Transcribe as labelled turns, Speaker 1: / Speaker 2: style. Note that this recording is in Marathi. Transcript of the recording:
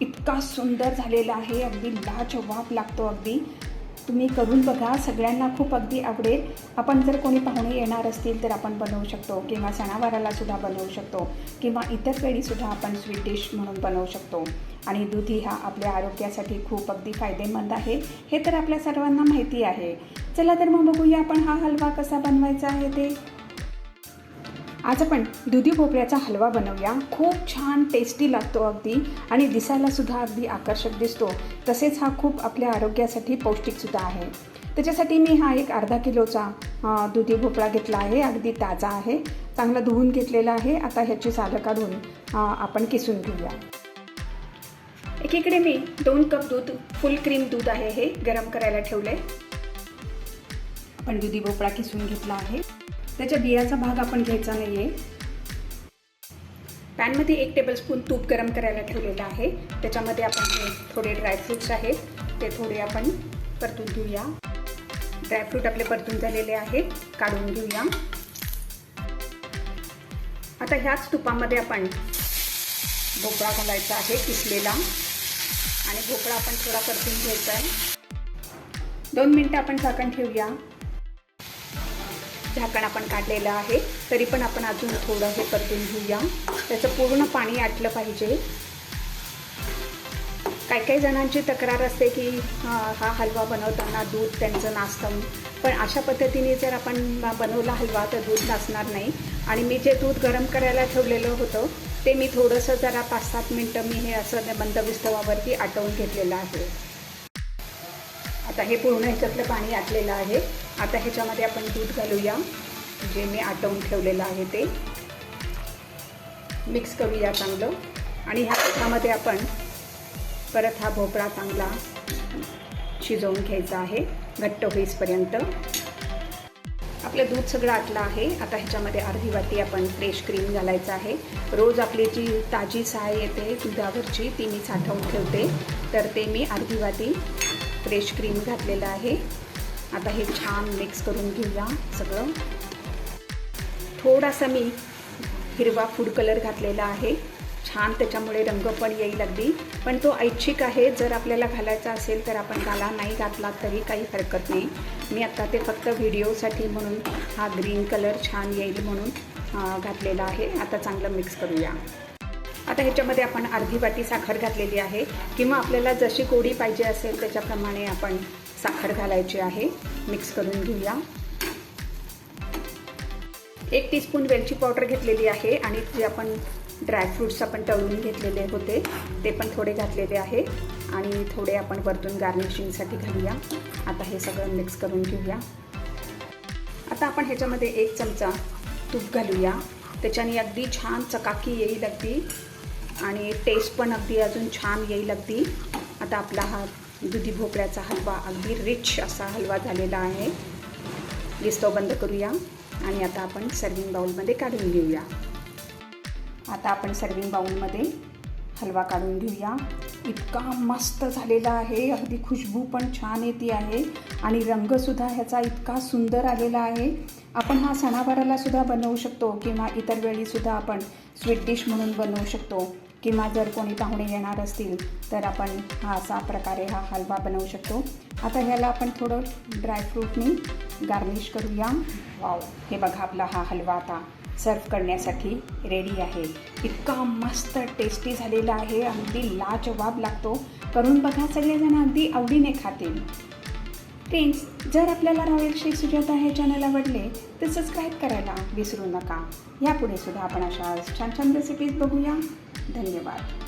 Speaker 1: इतका सुंदर झालेला आहे. अगदी लाजवाब लागतो अगदी. तुम्ही करून बघा सगळ्यांना खूप अगदी आवडेल. आपण जर कोणी पाहुणे येणार असतील तर आपण बनवू शकतो. किंवा सणावाराला सुद्धा बनवू शकतो. किंवा इतर वेळीसुद्धा आपण स्वीट डिश म्हणून बनवू शकतो. आणि दुधी हा आपल्या आरोग्यासाठी खूप अगदी फायदेमंद आहे. हे तर आपल्या सर्वांना माहिती आहे. चला तर मग बघूया आपण हा हलवा कसा बनवायचा आहे ते. आज आपण दुधी भोपळ्याचा हलवा बनवूया. खूप छान टेस्टी लागतो अगदी आणि दिसायला सुद्धा अगदी आकर्षक दिसतो. तसेच हा खूप आपल्या आरोग्यासाठी पौष्टिकसुद्धा आहे. त्याच्यासाठी मी हा एक अर्धा किलोचा दुधी भोपळा घेतला आहे. अगदी ताजा आहे. चांगला धुवून घेतलेला आहे. आता ह्याची सालं काढून आपण किसून घेऊया. एकीकडे मी दोन कप दूध फुल क्रीम दूध आहे हे गरम करायला ठेवलं आहे आपण दुधी भोपळा किसून घेतला आहे. त्याच्या बियाचा भाग आपण घ्यायचा नाही आहे पॅनमध्ये एक टेबलस्पून तूप गरम करायला ठेवलेलं आहे. त्याच्यामध्ये आपण थोडे ड्रायफ्रूट्स आहेत. ते थोडे आपण परतून घेऊया. ड्रायफ्रूट आपले परतून झालेले आहेत. काढून घेऊया. आता ह्याच तुपामध्ये आपण भोपळा घालायचा आहे किसलेला. आणि भोपळा आपण थोडा परतून घ्यायचा आहे. दोन मिनटं आपण झाकण ठेवूया. झाकण आपण काढलेलं आहे. तरी पण आपण अजून थोडं हे परतून घेऊया. त्याचं पूर्ण पाणी आटलं पाहिजे. काही काही जणांची तक्रार असते की हा हलवा बनवताना दूध त्यांचं नाचतं पण अशा पद्धतीने जर आपण बनवला हलवा तर दूध नाचणार नाही. आणि मी जे दूध गरम करायला ठेवलेलं होतं ते मी थोडंसं जरा पाच सात मिनटं मी हे असं बंद विस्तवावरती आटवून घेतलेलं आहे. आता हे पूर्ण ह्याच्यातलं पाणी आटलेलं आहे. आता ह्याच्यामध्ये आपण दूध घालूया जे मी आटवून ठेवलेलं आहे ते. मिक्स करूया चांगलं. आणि ह्या पिठामध्ये आपण परत हा भोपळा चांगला शिजवून घ्यायचा आहे घट्ट होईसपर्यंत. आपलं दूध सगळं आटलं आहे. आता ह्याच्यामध्ये अर्धी वाटी आपण फ्रेश क्रीम घालायचं आहे. रोज आपली जी ताजी साय येते दुधावरची ती मी साठवून ठेवते. तर ते मी अर्धी वाटी फ्रेश क्रीम घातलेलं आहे. आता हे छान मिक्स करून घेऊया सगळं. थोडासा मी हिरवा फूड कलर घातलेला आहे. छान त्याच्यामुळे रंग पण येईल अगदी. पण तो ऐच्छिक आहे. जर आपल्याला घालायचा असेल तर आपण घाला नाही घातला तरी काही हरकत नाही. मी आत्ता ते फक्त व्हिडिओसाठी म्हणून हा ग्रीन कलर छान येईल म्हणून घातलेला आहे. आता चांगलं मिक्स करूया. आता ह्याच्यामध्ये आपण अर्धी वाटी साखर घातलेली आहे. किंवा आपल्याला जशी गोडी पाहिजे असेल त्याच्याप्रमाणे आपण साखर घालायची आहे. मिक्स करून घेऊया. एक टीस्पून वेलची पावडर घेतलेली आहे आणि जे आपण ड्रायफ्रूट्स आपण तळून घेतलेले होते ते पण थोडे घातलेले आहे. आणि थोडे आपण वरतून गार्निशिंगसाठी घालूया. आता हे सगळं मिक्स करून घेऊया. आता आपण ह्याच्यामध्ये एक चमचा तूप घालूया. त्याच्याने अगदी छान चकाकी येईल अगदी. आणि टेस्ट पण अगदी अजून छान येईल अगदी. आता आपला हा दुधी भोपळ्याचा हलवा अगदी रिच असा हलवा झालेला आहे. लिस्टो बंद करूया आणि आता आपण सर्विंग बाउलमध्ये काढून घेऊया. आता आपण सर्विंग बाउलमध्ये हलवा काढून घेऊया. इतका मस्त झालेला आहे. अगदी खुशबू पण छान येते आहे. आणि रंगसुद्धा ह्याचा इतका सुंदर आलेला आहे. आपण हा सणावारालासुद्धा बनवू शकतो किंवा इतर वेळीसुद्धा आपण स्वीट डिश म्हणून बनवू शकतो. किंवा जर कोणी पाहुणे येणार असतील तर आपण हा असा प्रकारे हा हलवा बनवू शकतो. आता ह्याला आपण थोडं ड्रायफ्रूटनी गार्निश करूया. वाव हे बघा आपला हा हलवा आता सर्व करण्यासाठी रेडी आहे. इतका मस्त टेस्टी झालेला आहे. अगदी लाजवाब लागतो. करून बघा सगळेजण अगदी आवडीने खातील. फ्रेंड्स जर आपल्याला रॉयल शेख सुजाता हे चॅनल आवडले तर सबस्क्राईब करायला विसरू नका. यापुढे सुद्धा आपण अशा छान छान रेसिपीज बघूया. धन्यवाद.